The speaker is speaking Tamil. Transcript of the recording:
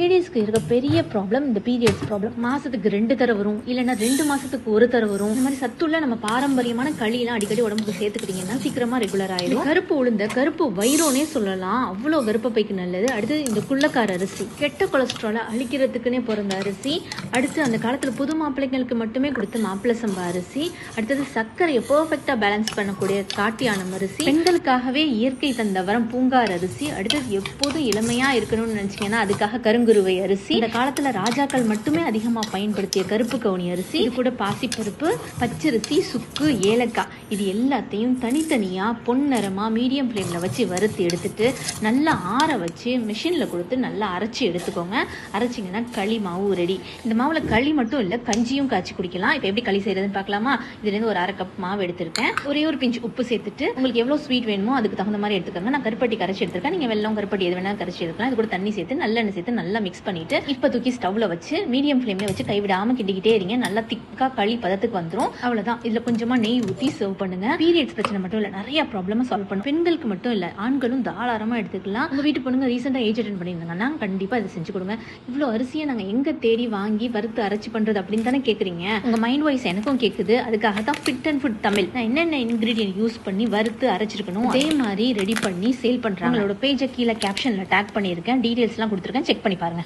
லேடிஸ்க்கு இருக்க பெரிய ப்ராப்ளம் இந்த பீரியட்ஸ் ப்ராப்ளம் மாசத்துக்கு ரெண்டு தர வரும் இல்லைன்னா ரெண்டு மாசத்துக்கு ஒரு தர வரும். இந்த மாதிரி சத்துள்ள நம்ம பாரம்பரியமான களியெல்லாம் அடிக்கடி உடம்புக்கு சேர்த்துக்கிட்டீங்கன்னா சீக்கிரமா ரெகுலர் ஆயிடும் கருப்பு உளுந்த கருப்பு வைரோனே சொல்லலாம். அவ்வளோ கருப்பப்பைக்கு நல்லது. அடுத்து இந்த குள்ளக்கார அரிசி. கெட்ட கொலஸ்ட்ராலை அழிக்கிறதுக்குன்னே பிறந்த அரிசி. அடுத்து அந்த காலத்தில் புது மாப்பிள்ளைங்களுக்கு மட்டுமே கொடுத்த மாப்பிள்ளை சம்பா அரிசி. அடுத்தது சர்க்கரையை பெர்ஃபெக்டா பேலன்ஸ் பண்ணக்கூடிய காட்டியானம் அரிசி. பெண்களுக்காகவே இயற்கை தந்த வரம் பூங்கார் அரிசி. அடுத்தது எப்போதும் இளமையா இருக்கணும்னு நினைச்சீங்கன்னா அதுக்காக கருங்குருவை அரிசி. இந்த காலத்துல ராஜாக்கள் மட்டுமே அதிகமா பயன்படுத்திய கருப்பு கவுனி அரிசி. இது கூட பாசிப்பருப்பு பச்சரிசி சுக்கு ஏலக்காய். இது எல்லாத்தையும் தனித்தனியா பொன்னரமாக மீடியம் ஃப்ளேம்ல வச்சு வறுத்து எடுத்துட்டு நல்லா ஆற வச்சு மிஷின்ல கொடுத்து நல்லா அரைச்சி எடுத்துக்கோங்க. அரைச்சிங்கன்னா களி மாவு ரெடி. இந்த மாவுல களி மட்டும் இல்ல கஞ்சியும் காய்ச்சி குடிக்கலாம். இப்போ எப்படி களி செய்யறதுன்னு பார்க்கலாமா இதுல இருந்து ஒரு அரை கப் மாவு எடுத்திருக்கேன். ஒரே ஒரு பிஞ்சு உப்பு சேர்த்துட்டு உங்களுக்கு எவ்வளவு ஸ்வீட் வேணுமோ அதுக்கு தகுந்த மாதிரி எடுத்துக்கோங்க. நான் கருப்பட்டி கரைச்சி எடுத்திருக்கேன். நீங்க வெள்ளம் கருப்பட்டி எது வேணாலும் கரைச்சி எடுக்கலாம். இது கூட தண்ணி சேர்த்து நல்லெண்ணெய் சேர்த்து நல்லா மிக்ஸ் பண்ணிட்டு இப்போ தூக்கி ஸ்டவ்ல வச்சு மீடியம் ஃப்ளேம்ல வச்சு கைவிடாம கிண்டிக்கிட்டே இருங்க. நல்லா திக்கா களி பதத்துக்கு வந்துடும் அவ்வளவுதான். இதுல கொஞ்சமா நெய் ஊத்தி சர்வ் பண்ணுங்க. பீரியட்ஸ் பிரச்சனை மட்டும் இல்ல. நிறைய ப்ராப்ளம் சால்வ் பண்ணும். பெண்களுக்கு மட்டும் இல்ல. ஆண்களும் தாராளமா எடுத்துக்கலாம். உங்க வீட்டு பொண்ணுங்க ரீசெண்டா ஏஜ் அட்டன் பண்ணியிருந்தாங்கன்னா கண்டிப்பா இதை செஞ்சு கொடுங்க. இவ்வளவு அரிசியை நாங்க எங்க தேடி வாங்கி வறுத்து அரைச்சு பண்றது அப்படின்னு தானே கேக்குறீங்க? உங்க மைண்ட் வாய்ஸ் எனக்கும் கேக்குது. அதுக்காக தான் ஃபிட் அண்ட் ஃபுட் தமிழ். நான் என்னென்ன இன்கிரீடியன்ட் யூஸ் பண்ணி வறுத்து அரைச்சிருக்கணும் அதே மாதிரி ரெடி பண்ணி சேல் பண்றாங்க. உங்களோட பேஜை கீழே கேப்ஷன்ல டேக் பண்ணியிருக்கேன். டீட்டெயில்ஸ்லாம் கொடுத்துருக்கேன். செக் பண்ணி